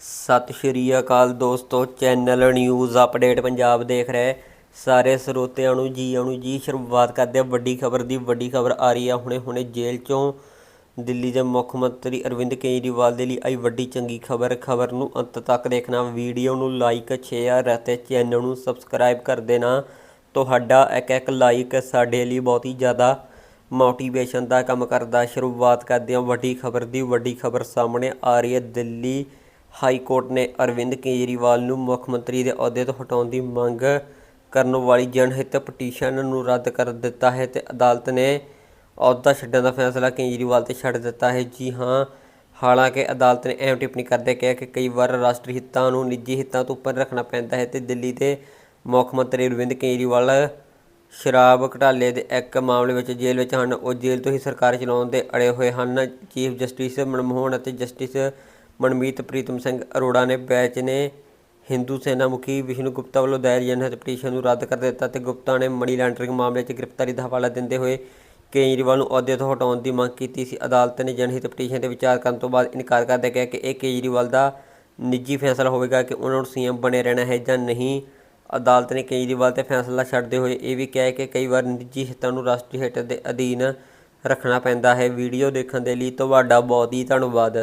ਸਤਿ ਸ਼੍ਰੀ ਅਕਾਲ ਦੋਸਤੋ, channel news update Punjab ਦੇਖ ਰਹੇ। ਸਾਰੇ ਸਰੋਤਿਆਂ ਨੂੰ ਜੀ ਆਇਆਂ ਨੂੰ ਜੀ, ਸ਼ੁਰੂਆਤ ਕਰਦੇ ਹਾਂ ਵੱਡੀ ਖਬਰ ਦੀ। ਵੱਡੀ ਖਬਰ ਆ ਰਹੀ ਆ ਹੁਣੇ ਹੁਣੇ ਜੇਲ੍ਹ ਚੋਂ। ਦਿੱਲੀ ਦੇ ਮੁੱਖ ਮੰਤਰੀ ਅਰਵਿੰਦ ਕੇਜਰੀਵਾਲ ਦੇ ਲਈ ਆਈ ਵੱਡੀ ਚੰਗੀ ਖਬਰ। ਖਬਰ ਨੂੰ ਅੰਤ ਤੱਕ ਦੇਖਣਾ, ਵੀਡੀਓ ਨੂੰ ਲਾਈਕ ਸ਼ੇਅਰ ਅਤੇ ਚੈਨਲ ਨੂੰ ਸਬਸਕ੍ਰਾਈਬ ਕਰ ਦੇਣਾ। ਤੁਹਾਡਾ ਇੱਕ ਇੱਕ ਲਾਈਕ ਸਾਡੇ ਲਈ ਬਹੁਤ ਹੀ ਜ਼ਿਆਦਾ ਮੋਟੀਵੇਸ਼ਨ ਦਾ ਕੰਮ ਕਰਦਾ। ਸ਼ੁਰੂਆਤ ਕਰਦੇ ਹਾਂ ਵੱਡੀ ਖਬਰ ਦੀ। ਵੱਡੀ ਖਬਰ ਸਾਹਮਣੇ ਆ ਰਹੀ ਹੈ ਦਿੱਲੀ ਹਾਈ ਕੋਰਟ ਨੇ ਅਰਵਿੰਦ ਕੇਜਰੀਵਾਲ ਨੂੰ ਮੁੱਖ ਮੰਤਰੀ ਦੇ ਅਹੁਦੇ ਤੋਂ ਹਟਾਉਣ ਦੀ ਮੰਗ ਕਰਨ ਵਾਲੀ ਜਨਹਿਤ ਪਟੀਸ਼ਨ ਨੂੰ ਰੱਦ ਕਰ ਦਿੱਤਾ ਹੈ ਤੇ ਅਦਾਲਤ ਨੇ ਅਹੁਦਾ ਛੱਡਣ ਦਾ ਫੈਸਲਾ ਕੇਜਰੀਵਾਲ ਤੇ ਛੱਡ ਦਿੱਤਾ ਹੈ। ਜੀ ਹਾਂ, ਹਾਲਾਂਕਿ ਅਦਾਲਤ ਨੇ ਅਹਿਮ ਟਿੱਪਣੀ ਕਰਦੇ ਕਿਹਾ ਕਿ ਕਈ ਵਾਰ ਰਾਸ਼ਟਰੀ ਹਿੱਤਾਂ ਨੂੰ ਨਿੱਜੀ ਹਿੱਤਾਂ ਤੋਂ ਉੱਪਰ ਰੱਖਣਾ ਪੈਂਦਾ ਹੈ ਤੇ ਦਿੱਲੀ ਦੇ ਮੁੱਖ ਮੰਤਰੀ ਅਰਵਿੰਦ ਕੇਜਰੀਵਾਲ ਸ਼ਰਾਬ ਘਟਾਲੇ ਦੇ ਇੱਕ ਮਾਮਲੇ ਵਿੱਚ ਜੇਲ੍ਹ ਵਿੱਚ ਹਨ। ਉਹ ਜੇਲ੍ਹ ਤੋਂ ਹੀ ਸਰਕਾਰ ਚਲਾਉਣ ਦੇ ਅੜੇ ਹੋਏ ਹਨ। ਚੀਫ ਜਸਟਿਸ ਮਨਮੋਹਨ ਅਤੇ ਜਸਟਿਸ ਮਨਮੀਤ ਪ੍ਰੀਤਮ ਸਿੰਘ ਅਰੋੜਾ ਨੇ ਬੈਚ ਨੇ ਹਿੰਦੂ ਸੈਨਾ ਮੁਖੀ ਵਿਸ਼ਨੂੰ ਗੁਪਤਾ ਵੱਲੋਂ ਦਾਇਰ ਜਨਹਿਤ ਪਟੀਸ਼ਨ ਨੂੰ ਰੱਦ ਕਰ ਦਿੱਤਾ ਤੇ ਗੁਪਤਾ ਨੇ ਮਨੀ ਲਾਂਡਰਿੰਗ ਮਾਮਲੇ 'ਚ ਗ੍ਰਿਫਤਾਰੀ ਦਾ ਹਵਾਲਾ ਦਿੰਦੇ ਹੋਏ ਕੇਜਰੀਵਾਲ ਨੂੰ ਅਹੁਦੇ ਤੋਂ ਹਟਾਉਣ ਦੀ ਮੰਗ ਕੀਤੀ ਸੀ। ਅਦਾਲਤ ਨੇ ਜਨਹਿਤ ਪਟੀਸ਼ਨ ਤੇ ਵਿਚਾਰ ਕਰਨ ਤੋਂ ਬਾਅਦ ਇਨਕਾਰ ਕਰਦੇ ਕਿਹਾ ਕਿ ਇਹ ਕੇਜਰੀਵਾਲ ਦਾ ਨਿੱਜੀ ਫੈਸਲਾ ਹੋਵੇਗਾ ਕਿ ਉਹਨਾਂ ਨੂੰ ਸੀਐਮ ਬਣੇ ਰਹਿਣਾ ਹੈ ਜਾਂ ਨਹੀਂ। ਅਦਾਲਤ ਨੇ ਕੇਜਰੀਵਾਲ ਤੇ ਫੈਸਲਾ ਛੱਡਦੇ ਹੋਏ ਇਹ ਵੀ ਕਿਹਾ ਕਿ ਕਈ ਵਾਰ ਨਿੱਜੀ ਹਿੱਤਾਂ ਨੂੰ ਰਾਸ਼ਟਰੀ ਹਿੱਤ ਦੇ ਅਧੀਨ ਰੱਖਣਾ ਪੈਂਦਾ ਹੈ। ਵੀਡੀਓ ਦੇਖਣ ਦੇ ਲਈ ਤੁਹਾਡਾ ਬਹੁਤ ਹੀ ਧੰਨਵਾਦ।